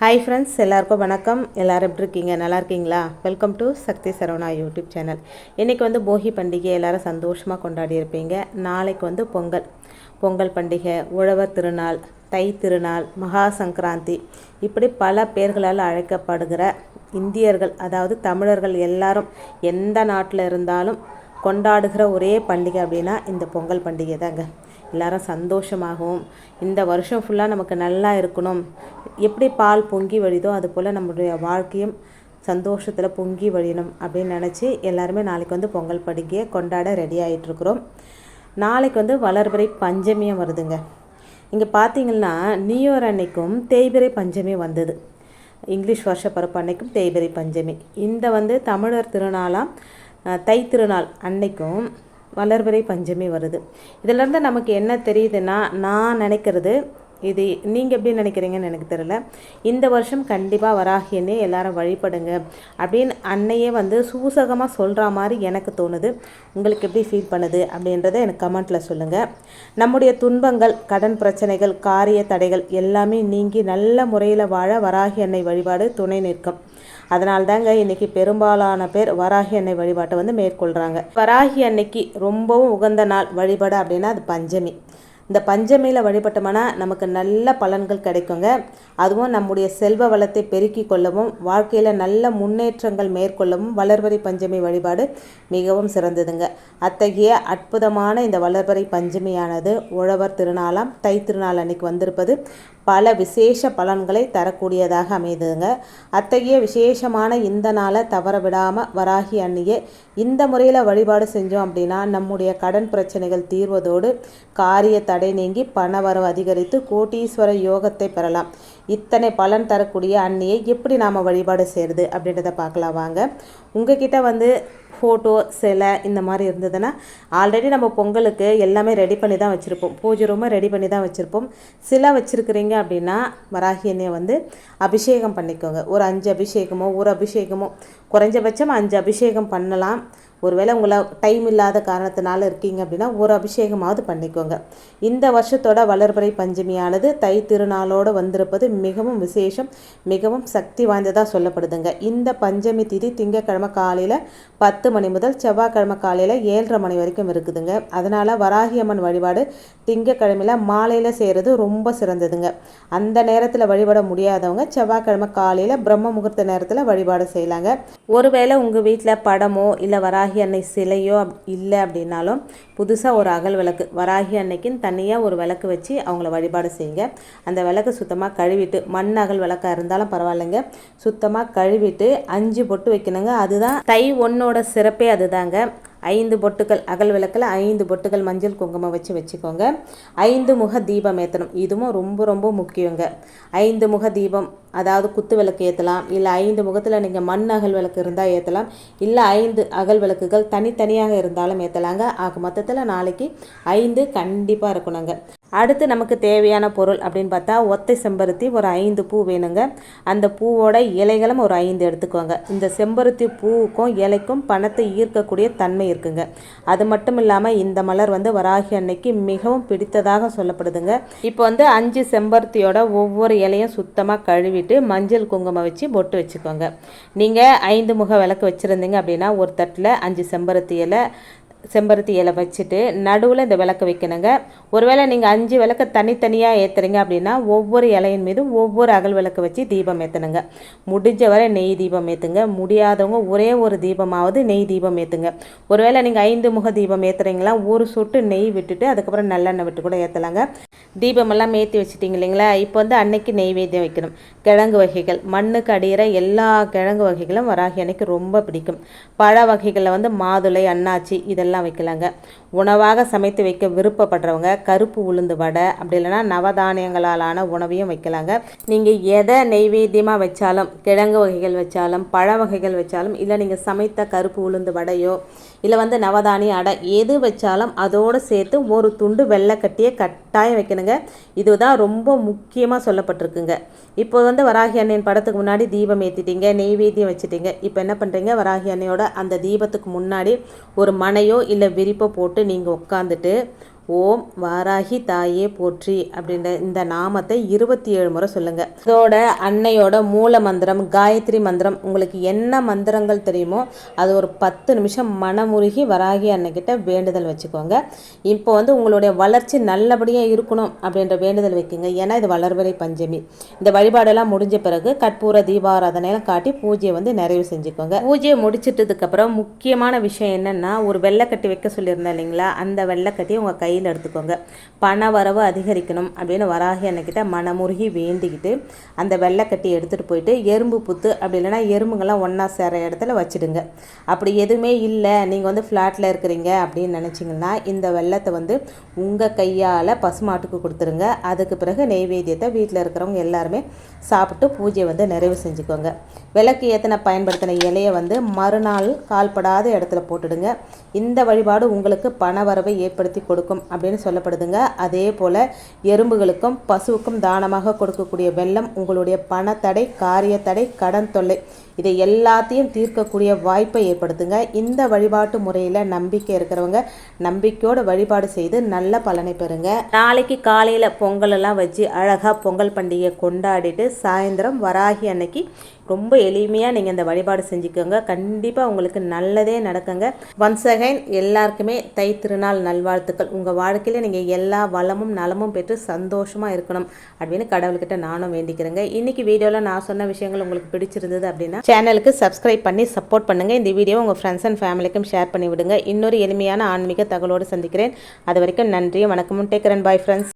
Hi friends எல்லாருக்கும் வணக்கம். எல்லோரும் எப்படி இருக்கீங்க? நல்லா இருக்கீங்களா? Welcome to Sakthi Saravana YouTube channel இன்றைக்கி வந்து போகி பண்டிகை எல்லாரும் சந்தோஷமாக கொண்டாடி இருப்பீங்க. நாளைக்கு வந்து பொங்கல். பொங்கல் பண்டிகை உழவர் திருநாள் தை திருநாள் மகா சங்கராந்தி இப்படி பல பேர்களால் அழைக்கப்படுகிற இந்தியர்கள் அதாவது தமிழர்கள் எல்லாரும் எந்த நாட்டில் இருந்தாலும் கொண்டாடுகிற ஒரே பண்டிகை அப்படின்னா இந்த பொங்கல் பண்டிகை தாங்க எல்லாரும் சந்தோஷமாகவும் இந்த வருஷம் ஃபுல்லாக நமக்கு நல்லா இருக்கணும். எப்படி பால் பொங்கி வழிதோ அது போல் நம்மளுடைய வாழ்க்கையும் சந்தோஷத்தில் பொங்கி வழியணும் அப்படின்னு நினச்சி எல்லாருமே நாளைக்கு வந்து பொங்கல் பண்டிகையை கொண்டாட ரெடி ஆகிட்டுருக்குறோம் நாளைக்கு வந்து வளர்பிறை பஞ்சமியும் வருதுங்க. இங்கே பார்த்தீங்கன்னா நியூ அன்னைக்கும் தேய்பிறை பஞ்சமி வந்தது. இங்கிலீஷ் வருஷ பரப்பு அன்னைக்கும் தேய்பிறை பஞ்சமி. இந்த வந்து தமிழர் திருநாளாம் தை திருநாள் அன்னைக்கும் வளர்வரை பஞ்சமே வருது. இதிலேருந்து நமக்கு என்ன தெரியுதுன்னா நான் நினைக்கிறது இது நீங்கள் எப்படி நினைக்கிறீங்கன்னு எனக்கு தெரியல. இந்த வருஷம் கண்டிப்பாக வராகியன்னே எல்லாரும் வழிபடுங்க அப்படின்னு அன்னையே வந்து சூசகமாக சொல்கிற மாதிரி எனக்கு தோணுது. உங்களுக்கு எப்படி ஃபீல் பண்ணுது அப்படின்றத எனக்கு கமெண்ட்டில் சொல்லுங்கள் நம்முடைய துன்பங்கள் கடன் பிரச்சனைகள் காரிய தடைகள் எல்லாமே நீங்கி நல்ல முறையில் வாழ வராகி அன்னை வழிபாடு துணை நிற்கும். அதனால தாங்க இன்றைக்கி பெரும்பாலான பேர் வராகி அன்னை வழிபாட்டை வந்து மேற்கொள்கிறாங்க வராகி அன்னைக்கு ரொம்பவும் உகந்த நாள் வழிபாடு அப்படின்னா அது பஞ்சமி. இந்த பஞ்சமியில் வழிபட்டோம்னா நமக்கு நல்ல பலன்கள் கிடைக்குங்க. அதுவும் நம்முடைய செல்வ வளத்தை பெருக்கி கொள்ளவும் வாழ்க்கையில் நல்ல முன்னேற்றங்கள் மேற்கொள்ளவும் வளர்வரை பஞ்சமி வழிபாடு மிகவும் சிறந்ததுங்க. அத்தகைய அற்புதமான இந்த வளர்வரை பஞ்சமியானது உழவர் திருநாளாம் தை திருநாள் அன்னைக்கு வந்திருப்பது பல விசேஷ பலன்களை தரக்கூடியதாக அமைந்ததுங்க. அத்தகைய விசேஷமான இந்த நாளை தவற விடாமல் வராகி அன்னியை இந்த முறையில் வழிபாடு செஞ்சோம் அப்படின்னா நம்முடைய கடன் பிரச்சனைகள் தீர்வதோடு காரிய தடை நீங்கி பணவரவு அதிகரித்து கோட்டீஸ்வர யோகத்தை பெறலாம். இத்தனை பலன் தரக்கூடிய அன்னியை எப்படி நாம் வழிபாடு செய்கிறது அப்படின்றத பார்க்கலாம் வாங்க. உங்ககிட்ட வந்து ஃபோட்டோ சிலை இந்த மாதிரி இருந்ததுன்னா ஆல்ரெடி நம்ம பொங்கலுக்கு எல்லாமே ரெடி பண்ணி தான் வச்சுருப்போம். பூஜை ரூமை ரெடி பண்ணி தான் வச்சுருப்போம். சிலை வச்சுருக்குறீங்க அப்படின்னா வராகி எண்ணெயை வந்து அபிஷேகம் பண்ணிக்கோங்க. ஒரு அஞ்சு அபிஷேகமோ ஒரு அபிஷேகமோ குறைஞ்சபட்சம் அஞ்சு அபிஷேகம் பண்ணலாம். ஒருவேளை உங்களை டைம் இல்லாத காரணத்தினால இருக்கீங்க அப்படின்னா ஒரு அபிஷேகமாவது பண்ணிக்கோங்க. இந்த வருஷத்தோட வளர்பறை பஞ்சமியானது தை திருநாளோடு வந்திருப்பது மிகவும் விசேஷம் மிகவும் சக்தி வாய்ந்ததாக சொல்லப்படுதுங்க. இந்த பஞ்சமி திதி திங்கக்கிழமை காலையில் பத்து மணி முதல் செவ்வாய்க்கிழமை காலையில் ஏழரை மணி வரைக்கும் இருக்குதுங்க. அதனால் வராகியம்மன் வழிபாடு திங்கக்கிழமையில் மாலையில் செய்கிறது ரொம்ப சிறந்ததுங்க. அந்த நேரத்தில் வழிபட முடியாதவங்க செவ்வாய்க்கிழமை காலையில் பிரம்ம முகூர்த்த நேரத்தில் வழிபாடு செய்யலாங்க. ஒருவேளை உங்கள் வீட்டில் படமோ இல்லை வராகி வராகி அன்னை சிலையோ இல்லை அப்படின்னாலும் புதுசாக ஒரு அகல் விளக்கு வராகி அன்னைக்குன்னு தனியாக ஒரு விளக்கு வச்சு அவங்கள வழிபாடு செய்யுங்க. அந்த விளக்கு சுத்தமாக கழுவிட்டு மண் அகல் விளக்காக இருந்தாலும் பரவாயில்லைங்க. சுத்தமாக கழுவிட்டு அஞ்சு பொட்டு வைக்கணுங்க. அதுதான் தை ஒன்னோட சிறப்பே அதுதாங்க. ஐந்து பொட்டுகள் அகல் விளக்கில் ஐந்து பொட்டுகள் மஞ்சள் குங்குமம் வச்சு வச்சுக்கோங்க. ஐந்து முக தீபம் ஏற்றணும் இதுவும் ரொம்ப ரொம்ப முக்கியங்க. ஐந்து முக தீபம் அதாவது குத்து விளக்கு ஏற்றலாம் இல்லை ஐந்து முகத்தில் நீங்கள் மண் அகல் விளக்கு இருந்தால் ஏற்றலாம் இல்லை ஐந்து அகல் விளக்குகள் தனித்தனியாக இருந்தாலும் ஏற்றலாங்க ஆக மொத்தத்தில் நாளைக்கு ஐந்து கண்டிப்பாக இருக்கணுங்க. அடுத்து நமக்கு தேவையான பொருள் அப்படின்னு பார்த்தா ஒத்தை செம்பருத்தி ஒரு ஐந்து பூ வேணுங்க. அந்த பூவோட இலைகளும் ஒரு ஐந்து எடுத்துக்கோங்க. இந்த செம்பருத்தி பூவுக்கும் இலைக்கும் பணத்தை ஈர்க்கக்கூடிய தன்மை இருக்குங்க. அது மட்டும் இல்லாமல் இந்த மலர் வந்து வராகி அன்னைக்கு மிகவும் பிடித்ததாக சொல்லப்படுதுங்க. இப்போ வந்து அஞ்சு செம்பருத்தியோட ஒவ்வொரு இலையும் சுத்தமாக கழுவி வாங்கிட்டு மஞ்சள் குங்குமம் வச்சு பொட்டு வச்சுக்கோங்க. நீங்கள் ஐந்து முக விளக்கு வச்சுருந்தீங்க அப்படின்னா ஒரு தட்டில் அஞ்சு செம்பருத்தி இலை செம்பருத்தி இலை வச்சுட்டு நடுவில் இந்த விளக்கு வைக்கணுங்க. ஒருவேளை நீங்கள் அஞ்சு விளக்கு தனித்தனியாக ஏற்றுறீங்க அப்படின்னா ஒவ்வொரு இலையின் மீதும் ஒவ்வொரு அகல் விளக்கு வச்சு தீபம் ஏற்றணுங்க முடிஞ்ச வரை நெய் தீபம் ஏற்றுங்க முடியாதவங்க ஒரே ஒரு தீபமாவது நெய் தீபம் ஏற்றுங்க ஒருவேளை நீங்கள் ஐந்து முக தீபம் ஏற்றுறீங்களா ஒரு சொட்டு நெய் விட்டுட்டு அதுக்கப்புறம் நல்லெண்ணெய் விட்டு கூட ஏற்றலாங்க தீபமெல்லாம் ஏற்றி வச்சுட்டிங்க இல்லைங்களா? இப்போ வந்து அன்னைக்கு நெய்வேத்தியம் வைக்கணும். கிழங்கு வகைகள் மண்ணுக்கு அடிகிற எல்லா கிழங்கு வகைகளும் வராகி அன்னைக்கு ரொம்ப பிடிக்கும். பழ வகைகளில் வந்து மாதுளை அன்னாச்சி இதெல்லாம் வைக்கலாங்க. உணவாக சமைத்து வைக்க விருப்பப்படுறவங்க கருப்பு உளுந்து வடை அப்படி இல்லைன்னா நவதானியங்களாலான உணவையும் வைக்கலாங்க. நீங்கள் எதை நெய்வேத்தியமாக வச்சாலும் கிழங்கு வகைகள் வச்சாலும் பழ வகைகள் வச்சாலும் இல்லை நீங்கள் சமைத்த கருப்பு உளுந்து வடையோ இல்லை வந்து நவதானிய அடை எது வச்சாலும் அதோடு சேர்த்து ஒரு துண்டு வெள்ளைக்கட்டியை கட்டாயம் வைக்கணுங்க. இதுதான் ரொம்ப முக்கியமாக சொல்லப்பட்டிருக்குங்க. இப்போ வந்து வராகி அன்னையின் படத்துக்கு முன்னாடி தீபம் ஏற்றிட்டீங்க நெய்வேத்தியம் வச்சுட்டீங்க. இப்போ என்ன பண்ணுறீங்க வராகி அன்னையோட அந்த தீபத்துக்கு முன்னாடி ஒரு மனையோ இல்லை விரிப்போ போட்டு நீங்கள் உட்காந்துட்டு ஓம் வாராகி தாயே போற்றி அப்படின்ற இந்த நாமத்தை இருபத்தி ஏழு முறை சொல்லுங்க. இதோட அன்னையோட மூல மந்திரம் காயத்ரி மந்திரம் உங்களுக்கு என்ன மந்திரங்கள் தெரியுமோ அது ஒரு பத்து நிமிஷம் மனமுருகி வராகி அன்னைக்கிட்ட வேண்டுதல் வச்சுக்கோங்க. இப்போ வந்து உங்களுடைய வளர்ச்சி நல்லபடியாக இருக்கணும் அப்படின்ற வேண்டுதல் வைக்குங்க. ஏன்னா இது வளர்வரை பஞ்சமி. இந்த வழிபாடெல்லாம் முடிஞ்ச பிறகு கற்பூர தீபாராதனையெல்லாம் காட்டி பூஜையை வந்து நிறைவு செஞ்சுக்கோங்க. பூஜையை முடிச்சிட்டதுக்கப்புறம் முக்கியமான விஷயம் என்னென்னா ஒரு வெள்ளைக்கட்டி வைக்க சொல்லியிருந்தேன் இல்லைங்களா? அந்த வெள்ளைக்கட்டி உங்கள் கையில் எடுத்துக்கோங்க. பண வரவு அதிகரிக்கணும் அப்படின்னு வராகி அன்னைக்கிட்ட மனமுருகி வேண்டிக்கிட்டு அந்த வெள்ளைக்கட்டி எடுத்துகிட்டு போயிட்டு எறும்பு புத்து அப்படி இல்லைன்னா எறும்புங்கள்லாம் ஒன்றா சேர இடத்துல வச்சுடுங்க. அப்படி எதுவுமே இல்லை. நீங்கள் வந்து ஃப்ளாட்டில் இருக்கிறீங்க அப்படின்னு நினச்சிங்கன்னா இந்த வெள்ளத்தை வந்து உங்கள் கையால் பசுமாட்டுக்கு கொடுத்துருங்க. அதுக்கு பிறகு நெய்வேத்தியத்தை வீட்டில் இருக்கிறவங்க எல்லாருமே சாப்பிட்டு பூஜையை வந்து நிறைவு செஞ்சுக்கோங்க. விளக்கு ஏற்றின பயன்படுத்தின இலையை வந்து மறுநாள் கால்படாத இடத்துல போட்டுடுங்க. இந்த வழிபாடு உங்களுக்கு பண வரவை ஏற்படுத்தி கொடுக்கும். அப்படின்னு சொல்லப்படுதுங்க. அதே போல் எறும்புகளுக்கும் பசுவுக்கும் தானமாக கொடுக்கக்கூடிய வெள்ளம் உங்களுடைய பணத்தடை காரியத்தடை கடன் தொல்லை இதை எல்லாத்தையும் தீர்க்கக்கூடிய வாய்ப்பை ஏற்படுத்துங்க. இந்த வழிபாட்டு முறையில் நம்பிக்கை இருக்கிறவங்க நம்பிக்கையோடு வழிபாடு செய்து நல்ல பலனை பெறுங்க. நாளைக்கு காலையில் பொங்கல் எல்லாம் வச்சு அழகாக பொங்கல் பண்டிகையை கொண்டாடிட்டு சாயந்தரம் வராகி அன்னைக்கு ரொம்ப எளிமையாக நீங்கள் இந்த வழிபாடு செஞ்சுக்கோங்க. கண்டிப்பாக உங்களுக்கு நல்லதே நடக்குங்க. ஒன்ஸ் அகைன் எல்லாருக்குமே தை திருநாள் நல்வாழ்த்துக்கள். உங்கள் வாழ்க்கையில் நீங்கள் எல்லா வளமும் நலமும் பெற்று சந்தோஷமாக இருக்கணும் அப்படின்னு கடவுள்கிட்ட நானும் வேண்டிக்கிறேங்க. இன்றைக்கி வீடியோவில் நான் சொன்ன விஷயங்கள் உங்களுக்கு பிடிச்சிருந்தது அப்படின்னா சேனலுக்கு சப்ஸ்கிரைப் பண்ணி சப்போர்ட் பண்ணுங்கள் இந்த வீடியோ உங்கள் ஃப்ரெண்ட்ஸ் அண்ட் ஃபேமிலிக்கும் ஷேர் பண்ணி விடுங்க இன்னொரு எளிமையான ஆன்மீக தகவலோடு சந்திக்கிறேன். அது வரைக்கும் நன்றி வணக்கம் டேக்கரன் பாய் ஃப்ரெண்ட்ஸ்